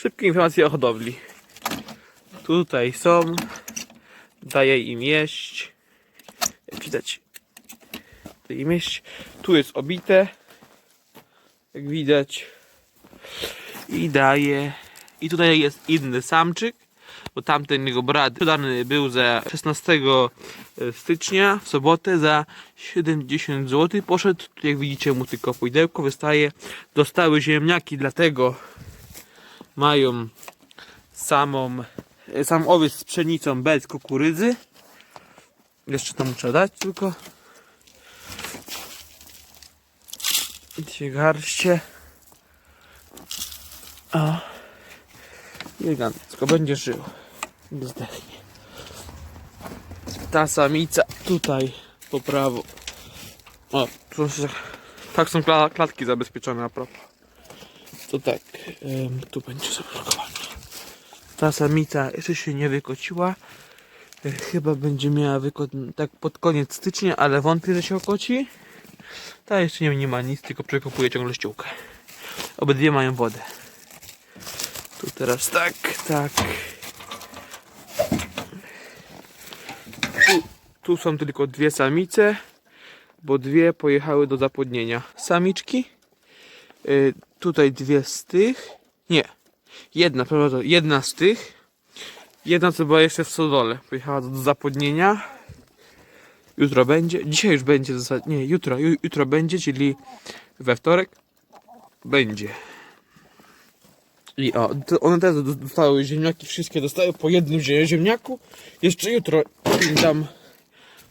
Szybkie informacje o hodowli. Tutaj są. Daję im jeść. Jak widać. Daję im jeść. Tu jest obite. Jak widać. I daje. I tutaj jest inny samczyk. Bo tamten jego brat sprzedany był za 16 stycznia w sobotę za 70 zł. Poszedł, jak widzicie mu tylko pojdełko wystaje. Dostały ziemniaki, dlatego mają samą, sam owiec z pszenicą bez kukurydzy. Jeszcze to muszę dać tylko. Dwie garście. O. Elegancko będzie żył. Nie zdechnie. Ta samica tutaj po prawo. O, się, tak są kla- klatki zabezpieczone a propos. To tak, tu będzie zablokowane. Ta samica jeszcze się nie wykociła. E, Chyba będzie miała wykot tak pod koniec stycznia, ale wątpię, że się okoci. Ta jeszcze nie, nie ma nic, tylko przekopuje ciągle ściółkę. Obydwie mają wodę. Tu teraz tak, tak. Tu są tylko dwie samice, bo dwie pojechały do zapłodnienia. Samiczki. Y, tutaj dwie z tych. Nie. Jedna, przepraszam, jedna z tych. Jedna co była jeszcze w Sodole. Pojechała do zapłodnienia. Jutro będzie. Dzisiaj już będzie. Nie, jutro. Ju, jutro będzie, czyli we wtorek. Będzie. I o, one też do- dostały ziemniaki, wszystkie dostały po jednym zie- ziemniaku. Jeszcze jutro im dam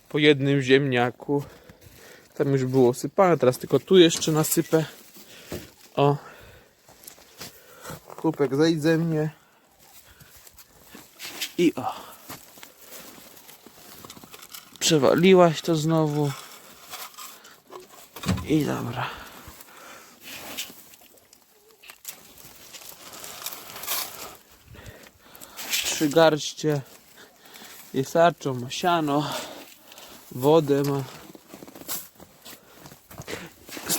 po jednym ziemniaku. Tam już było sypane, teraz tylko tu jeszcze nasypę. O. Kupek zejdź ze mnie. I o. Przewaliłaś to znowu. I dobra. trzy garście i starczą ma siano, wodę ma.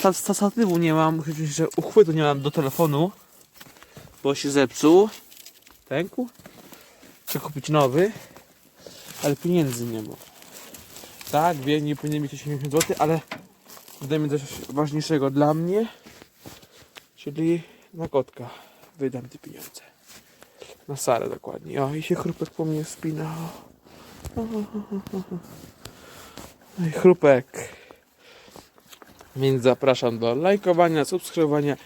Sta- sta- Statywu nie mam, że uchwytu nie mam do telefonu, bo się zepsuł. Pękł. Chcę kupić nowy, ale pieniędzy nie ma. Tak, wiem, nie powinien mieć 80 zł, ale dajmy coś ważniejszego dla mnie, czyli na kotka wydam te pieniądze. Na Sarę dokładnie. O, i się chrupek po mnie spina. O, o. No chrupek. Więc zapraszam do lajkowania, subskrybowania